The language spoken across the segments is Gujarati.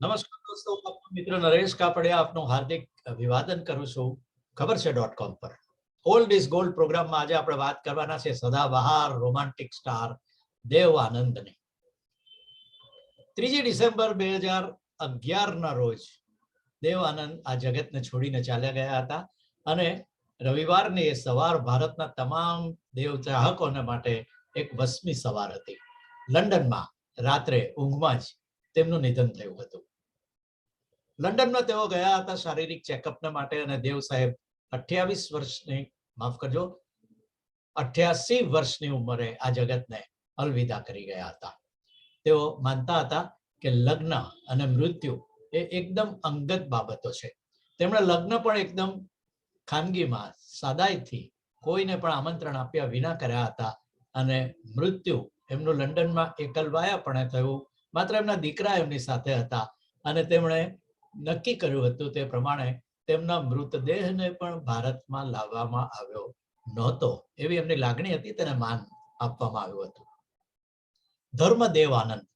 નમસ્કાર દોસ્તો આપનો મિત્ર નરેશ કાપડિયા આપનું હાર્દિક અભિવાદન કરું છું ખબર છે ડોટ કોમ પર. ઓલ્ડ ઇઝ ગોલ્ડ પ્રોગ્રામમાં આજે આપણે વાત કરવાના છે સદાબહાર રોમાન્ટિક સ્ટાર દેવ આનંદની ત્રીજી ડિસેમ્બર બે હજાર અગિયારના રોજ દેવ આનંદ આ જગતને છોડીને ચાલ્યા ગયા હતા અને રવિવારની એ સવાર ભારતના તમામ દેવ ચાહકોને માટે એક વસમી સવાર હતી. લંડનમાં રાત્રે ઊંઘમાં જ તેમનું નિધન થયું હતું. લંડનમાં તેઓ ગયા હતા શારીરિક ચેકઅપના માટે અને દેવ સાહેબ અઠ્યાવીસ વર્ષની, માફ કરજો, અઠ્યાસી વર્ષની ઉંમરે આ જગતને અલવિદા કરી ગયા હતા. તેઓ માનતા હતા કે લગ્ન અને મૃત્યુ એ એકદમ અંગત બાબતો છે. તેમણે લગ્ન પણ એકદમ ખાનગીમાં, સાદાઈથી કોઈને પણ આમંત્રણ આપ્યા વિના કર્યા હતા અને મૃત્યુ એમનું લંડનમાં એકલવાયાપણે થયું. માત્ર એમના દીકરા એમની સાથે હતા અને તેમણે નક્કી કર્યું હતું તે પ્રમાણે તેમના મૃતદેહને પણ ભારતમાં લાવવામાં આવ્યો નહોતો. એવી એમની લાગણી હતી, તેને માન આપવામાં આવ્યું હતું. ધર્મદેવ આનંદ.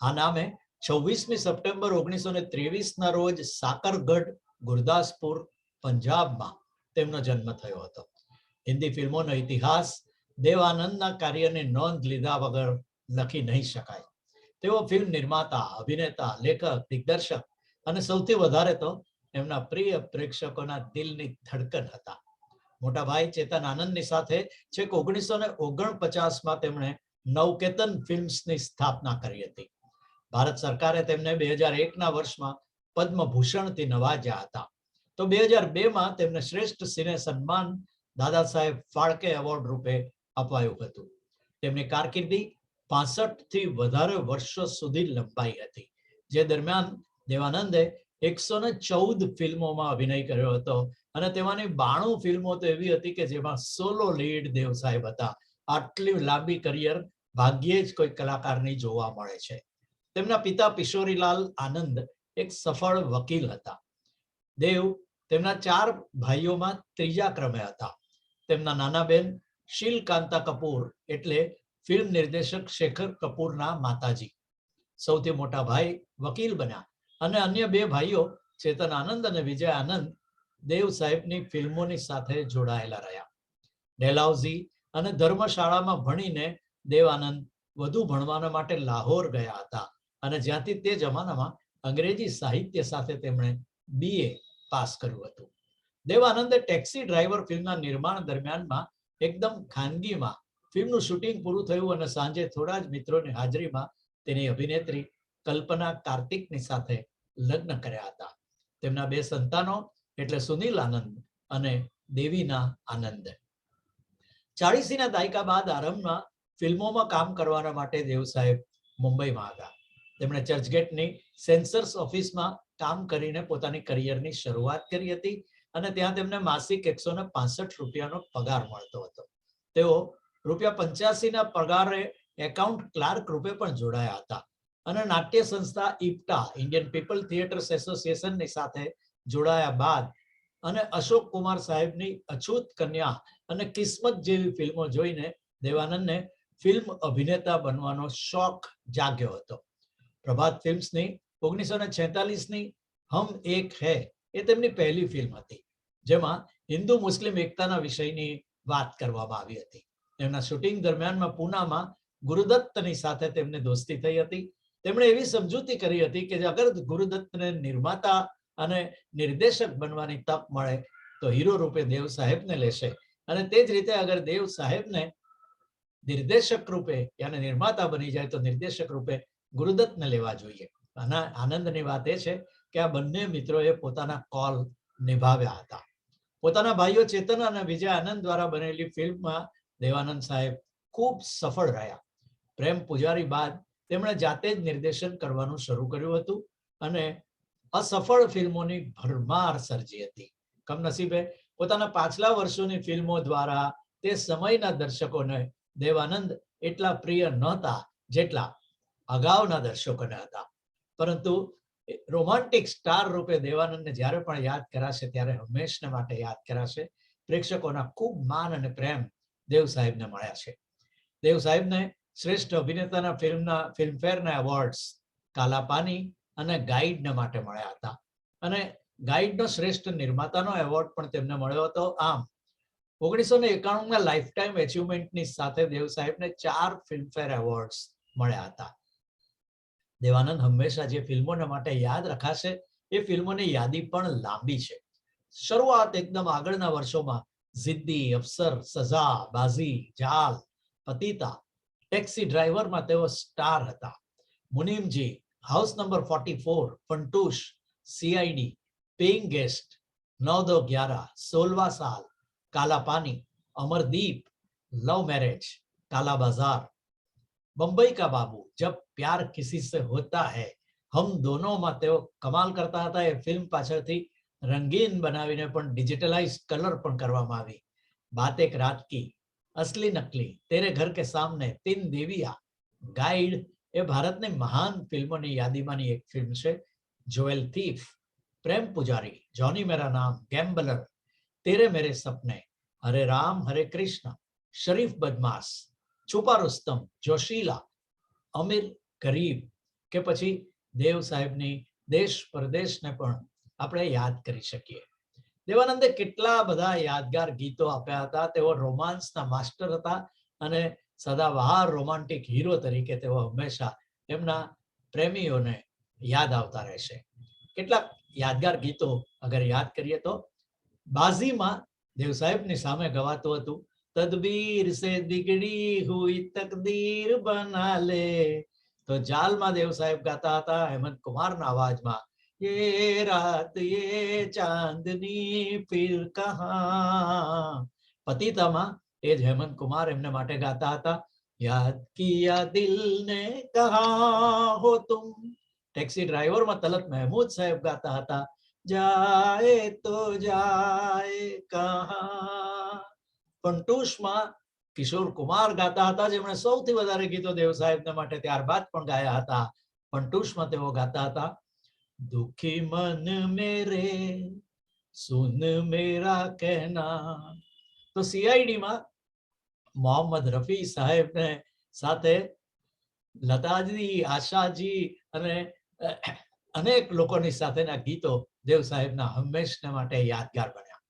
આ નામે છવ્વીસમી સપ્ટેમ્બર ઓગણીસો ને ત્રેવીસના રોજ સાકરગઢ, ગુરદાસપુર, પંજાબમાં તેમનો જન્મ થયો હતો. હિન્દી ફિલ્મોનો ઇતિહાસ દેવ આનંદના કાર્યની નોંધ લીધા વગર લખી નહીં શકાય. તેઓ ફિલ્મ નિર્માતા, અભિનેતા, લેખક, દિગ્દર્શક અને સૌથી વધારે તો એમના પ્રિય પ્રેક્ષકોના દિલની ધડકન હતા. મોટા ભાઈ ચેતન આનંદની સાથે છેક ઓગણીસો ને ઓગણપચાસમાં તેમણે નવકેતન ફિલ્મ્સની સ્થાપના કરી હતી. ભારત સરકારે તેમને બે હજાર એકના વર્ષમાં પદ્મભૂષણથી નવાજ્યા હતા. તો બે હજાર બેમાં તેમને શ્રેષ્ઠ સિને સન્માન દાદા સાહેબ ફાળકે એવોર્ડ રૂપે અપાયું હતું. તેમની કારકિર્દી પાસઠથી વધારે વર્ષો સુધી લંબાઈ હતી. જે દરમિયાન દેવાનંદે એકસો ને ચૌદ ફિલ્મોમાં અભિનય કર્યો હતો. અને તેમાંની બાણું ફિલ્મો તો એવી હતી કે જેમાં સોલો લીડ દેવ સાહેબ હતા. આટલી લાંબી કરિયર ભાગ્યે જ કોઈ કલાકારની જોવા મળે છે. તેમના પિતા કિશોરીલાલ આનંદ એક સફળ વકીલ હતા. દેવ તેમના ચાર ભાઈઓમાં ત્રીજા ક્રમે હતા. તેમના નાના બેન શીલકાંતા કપૂર એટલે ફિલ્મ નિર્દેશક શેખર કપૂરના માતાજી. સૌથી મોટા ભાઈ વકીલ બન્યા. અને અન્ય બે ભાઈઓ, ચેતન આનંદ અને વિજય આનંદ, દેવ સાહેબની ફિલ્મોની સાથે જોડાયેલા રહ્યા. ડેલાઉઝી અને ધર્મશાળામાં ભણીને દેવ આનંદ વધુ ભણવાના માટે લાહોર ગયા હતા અને જ્યાંથી તે જમાનામાં અંગ્રેજી સાહિત્ય સાથે તેમણે બીએ પાસ કર્યું હતું. દેવ આનંદે ટેક્સી ડ્રાઈવર ફિલ્મના નિર્માણ દરમિયાનમાં એકદમ ખાનગીમાં ફિલ્મનું શૂટિંગ પૂરું થયું અને સાંજે થોડા જ મિત્રોની હાજરીમાં તેની અભિનેત્રી કલ્પના કાર્તિકની સાથે લગ્ન કર્યા હતા. તેમના બે સંતાનો એટલે સુનિલ આનંદ અને દેવીના આનંદ. ચાળીસીના દાયકા બાદ આરંભમાં ફિલ્મોમાં કામ કરવાના માટે દેવ સાહેબ મુંબઈમાં હતા તેમણે ચર્ચગેટની સેન્સર્સ ઓફિસમાં કામ કરીને પોતાની કરિયરની શરૂઆત કરી હતી અને ત્યાં તેમને માસિક એકસો ને પાસઠ રૂપિયાનો પગાર મળતો હતો. તેઓ રૂપિયા પંચ્યાસી ના પગારે એકાઉન્ટ ક્લાર્ક રૂપે પણ જોડાયા હતા. અને નાટ્ય સંસ્થા ઇપ્ટા ઇન્ડિયન પીપલ થિયેટર્સ એસોસિએશનની સાથે જોડાયા બાદ અને અશોક કુમાર સાહેબની અછૂત કન્યા અને કિસ્મત જેવી ફિલ્મો જોઈને દેવાનંદને ફિલ્મ અભિનેતા બનવાનો શોખ જાગ્યો હતો. પ્રભાત ફિલ્મ્સની ઓગણીસો ને છેતાલીસની હમ એક હૈ એ તેમની પહેલી ફિલ્મ હતી, જેમાં હિન્દુ મુસ્લિમ એકતાના વિષયની વાત કરવામાં આવી હતી. તેમના શૂટિંગ દરમિયાનમાં પૂનામાં ગુરુદત્તની સાથે તેમને દોસ્તી થઈ હતી તેમણે એવી સમજૂતી કરી હતી કે અગર ગુરુદત્તને નિર્માતા અને નિર્દેશક બનવાની તક મળે, તો હીરો રૂપે દેવ સાહેબને લેશે. અને તે જ રીતે અગર દેવ સાહેબને નિર્દેશક રૂપે યાને નિર્માતા બની જાય, તો નિર્દેશક રૂપે ગુરુદત્તને લેવા જોઈએ. આના આનંદની વાત એ છે કે આ બંને મિત્રોએ પોતાના કોલ નિભાવ્યા હતા. પોતાના ભાઈઓ ચેતન અને વિજય આનંદ દ્વારા બનેલી ફિલ્મમાં દેવાનંદ સાહેબ ખૂબ સફળ રહ્યા. પ્રેમ પૂજારી બાદ તેમણે જાતે જ નિર્દેશન કરવાનું શરૂ કર્યું હતું અને અસફળ ફિલ્મોની ભરમાર સર્જી હતી. કમનસીબે પોતાના પાછલા વર્ષોની ફિલ્મો દ્વારા તે સમયના દર્શકોને દેવાનંદ એટલા પ્રિય નહોતા જેટલા અગાઉના દર્શકોને હતા. પરંતુ રોમાન્ટિક સ્ટાર રૂપે દેવાનંદને જ્યારે પણ યાદ કરાશે ત્યારે હંમેશને માટે યાદ કરાશે, પ્રેક્ષકોના ખૂબ માન અને પ્રેમ દેવ સાહેબને મળ્યા છે. દેવ સાહેબને શ્રેષ્ઠ અભિનેતાના ફિલ્મના, ફિલ્મફેરના એવોર્ડ્સ કાલાપાની અને ગાઈડને માટે મળ્યા હતા. અને ગાઈડનો શ્રેષ્ઠ નિર્માતાનો એવોર્ડ પણ તેમને મળ્યો હતો. આમ, ઓગણીસો ને એકાણુંમાં લાઈફ ટાઈમ એચિવમેન્ટની સાથે દેવ સાહેબને ચાર ફિલ્મફેર એવોર્ડ્સ મળ્યા હતા. દેવાનંદ હંમેશા જે ફિલ્મોને માટે યાદ રખાશે, એ ફિલ્મોની યાદી પણ લાંબી છે. શરૂઆત એકદમ આગળના વર્ષોમાં જિદ્દી અફસર સજા બાઝી, જાલ, પતિતા टैक्सी ड्राइवर में तेवो स्टार हता Munim ji house number 44 Funtoosh CID paying guest 9211 Solva Saal काला पानी अमरदीप लव मैरिज काला बाज़ार बंबई का बाबू, जब प्यार किसी से होता है, हम दोनों में तेवो कमाल करता हता ये फ़िल्म पाछळ थी, रंगीन बनावीने, पण डिजिटलाइज कलर पण करवामा आवी बात एक रात की અસલી નકલી તેરે ઘર કે સામને તીન દેવિયા ગાઈડ એ ભારતની મહાન ફિલ્મોની યાદીમાંની એક ફિલ્મ છે જોએલ થીફ પ્રેમ પુજારી જોની મેરા નામ ગેમ્બલર તેરે મેરે સપને હરે રામ હરે કૃષ્ણ શરીફ બદમાશ છુપા રુસ્તમ જોશીલા અમીર ગરીબ કે પછી દેવ સાહેબની દેશ પરદેશને પણ આપણે યાદ કરી શકીએ દેવાનંદે કેટલા બધા યાદગાર ગીતો આપ્યા હતા. તેઓ રોમાન્સના માસ્ટર હતા અને સદાબહાર રોમાન્ટિક હીરો તરીકે તેઓ હંમેશા એમના પ્રેમીઓને યાદ આવતા રહેશે. કેટલાક યાદગાર ગીતો અગર યાદ કરીએ તો બાઝીમાં દેવ સાહેબની સામે ગવાતું હતું, તદબીર સે બિગડી હુઈ તકદીર બના લે. તો જાલમાં દેવ સાહેબ ગાતા હતા, હેમંત કુમારના અવાજમાં ये रात ये ચાંદની ફિર કહા પતિતામાં એ જ હેમંત કુમાર એમને માટે ગાતા હતા યાદ કિયા દિલ ને કહા હો તુમ ટેક્સી ડ્રાઈવરમાં તલત મહેમૂદ સાહેબ ગાતા હતા જાએ તો જાએ કહા પંટુષમાં કિશોર કુમાર ગાતા હતા જેમણે સૌથી વધારે ગીતો દેવ સાહેબને માટે ત્યારબાદ પણ ગાયા હતા પંટુષમાં તેઓ ગાતા હતા दुखी मन मेरे सुन मेरा कहना તો સીઆઈડી માં મોહમ્મદ રફી સાહેબ ને સાથે લતાજી આશાજી અને અનેક લોકોની સાથેના ગીતો દેવ સાહેબના હંમેશને માટે યાદગાર બન્યા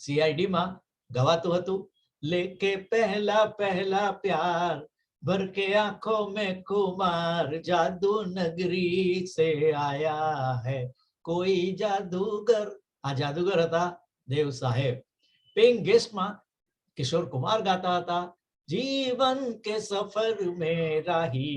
સીઆઈડી માં ગવાતું હતું લેકે પહેલા પહેલા પ્યાર भर के आंखों में कुमार जादू नगरी से आया है કોઈ જાદુગર આ જાદુગર હતા દેવ સાહેબ પેઇંગ ગેસ્ટમાં કિશોર કુમાર ગાતા હતા જીવન કે સફર में राही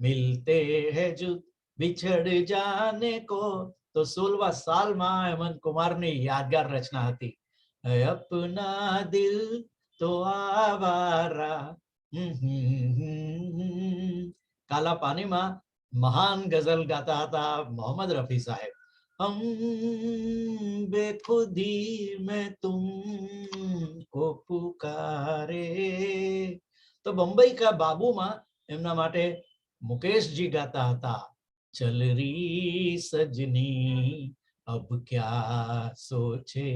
मिलते हैं जुद बिछड़ जाने को તો સોલવા સાલમાં હેમંત કુમારની યાદગાર રચના હતી અપના દિલ તો આવારા કાલા પાણીમાં મહાન ગઝલ ગાતા હતા મોહમ્મદ રફી સાહેબ હમ બેખુદી મેં તુમ કો પુકારે તો બંબઈ કા બાબુમાં એમના માટે મુકેશજી ગાતા હતા ચલ રી સજની અબ ક્યા સોચે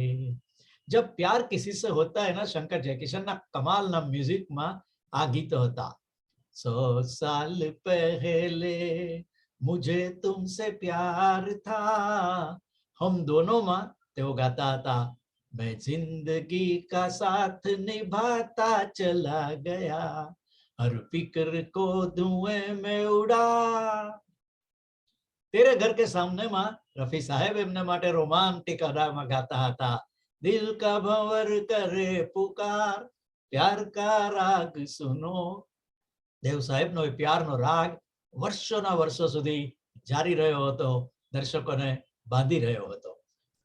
જબ પ્યાર કિસી સે હોતા है ना शंकर जयकिशन ना कमाल ना म्यूजिक માં આ ગીત હતા સો સાલ પહેલે મુજે તુમસે પ્યાર થા હમ દોનોમાં તેઓ ગાતા હતા मैं ज़िंदगी का साथ निभाता चला गया हर फ़िक्र को धुएँ में उड़ा તેરે ઘર કે સામને માં રફી સાહેબ એમને માટે રોમાન્ટિક અદામાં ગાતા હતા દિલ કા ભંવર કરે પુકાર પ્યાર કા રાગ સુનો? દેવ સાહેબનો એ પ્યારનો રાગ વર્ષોના વર્ષો સુધી જારી રહ્યો હતો, દર્શકોને બાંધી રહ્યો હતો.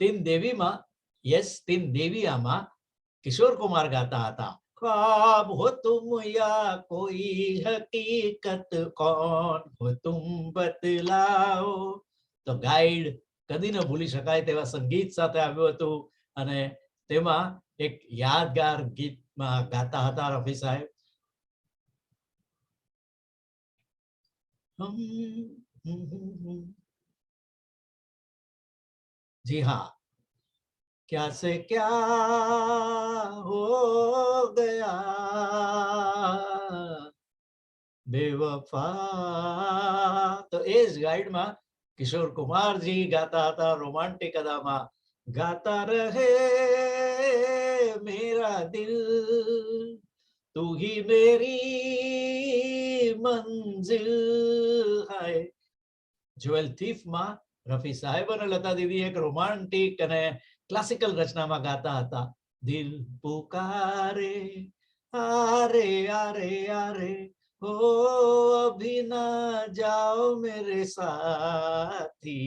તીન દેવીમાં, યસ, તીન દેવીયામાં કિશોર કુમાર ગાતા હતા. ખ્વાબ હો તુમ યા કોઈ હકીકત, કોણ હો તુમ બતલાઓ? તો ગાઈડ કદી ન ભૂલી શકાય તેવા સંગીત સાથે આવ્યું હતું અને તેમાં એક યાદગાર ગીતમાં ગાતા હતા રફી સાહેબ जी हाँ क्या से क्या हो गया બેવફા તો એ જ ગાઈડમાં કિશોર કુમારજી ગાતા હતા રોમાન્ટિક અદામાં ગાતા રહે મેરા દિલ તું હી મેરી મંજિલ હાય જ્વેલ થીફમાં રફી સાહેબ અને લતા દીદી એક રોમાન્ટિક અને ક્લાસિકલ રચનામાં ગાતા હતા દિલ પુકારે આરે આરે આરે हो अभी ना जाओ मेरे साथी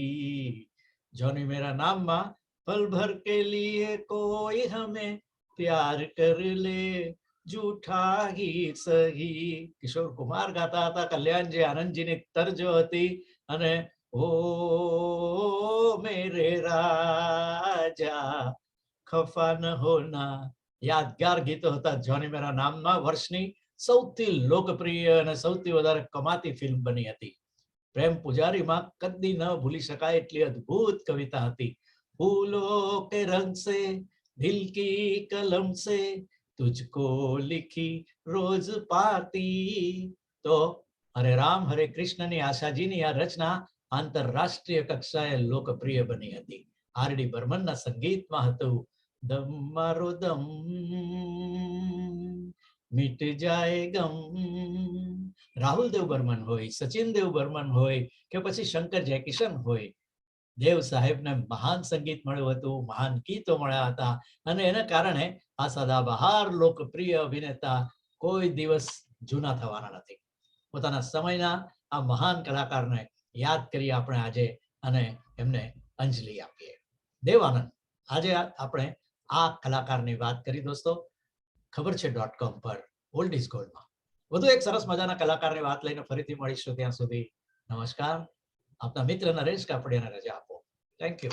જોની મેરા નામમાં પલ ભર કે લીએ કોઈ હમે પ્યાર કર લે જૂઠા હી સહી કિશોર કુમાર ગાતા હતા કલ્યાણજી આનંદજીની તર્જો હતી અને ઓ મેરે રાજા ખફા ન હોના યાદગાર ગીતો હતા જોની મેરા નામમાં વર્ષની સૌથી લોકપ્રિય અને સૌથી વધારે કમાતી ફિલ્મ બની હતી. પ્રેમ પુજારીમાં કદી ન ભૂલી શકાય એટલી અદ્ભુત કવિતા હતી. ફૂલો કે રંગ દિલ કી કલમ સે તુજકો લિખી રોજ પાતી તો હરે રામ હરે કૃષ્ણની આશાજીની આ રચના આંતરરાષ્ટ્રીય કક્ષાએ લોકપ્રિય બની હતી આર ડી બર્મનના સંગીતમાં હતું દમ મારો દમ મિટ જાય ગમ રાહુલ દેવ બર્મન હોય સચિન દેવ બર્મન હોય કે પછી શંકર જયકિશન હોય દેવ સાહેબને મહાન સંગીત મળ્યું હતું, મહાન ગીતો મળ્યા હતા અને એના કારણે આ સદાબહાર લોકપ્રિય અભિનેતા કોઈ દિવસ જૂના થવાના નથી. પોતાના સમયના આ મહાન કલાકારને યાદ કરી આપણે આજે અને એમને અંજલિ આપીએ. દેવાનંદ આજે આપણે આ કલાકારની વાત કરી દોસ્તો. ખબર છે ડોટ કોમ પર ઓલ્ડ ઇઝ ગોલ્ડમાં વધુ એક સરસ મજાના કલાકારની વાત લઈને ફરીથી મળીશું ત્યાં સુધી. નમસ્કાર. આપના મિત્ર નરેશ કાપડિયાને રજા આપો. Thank you.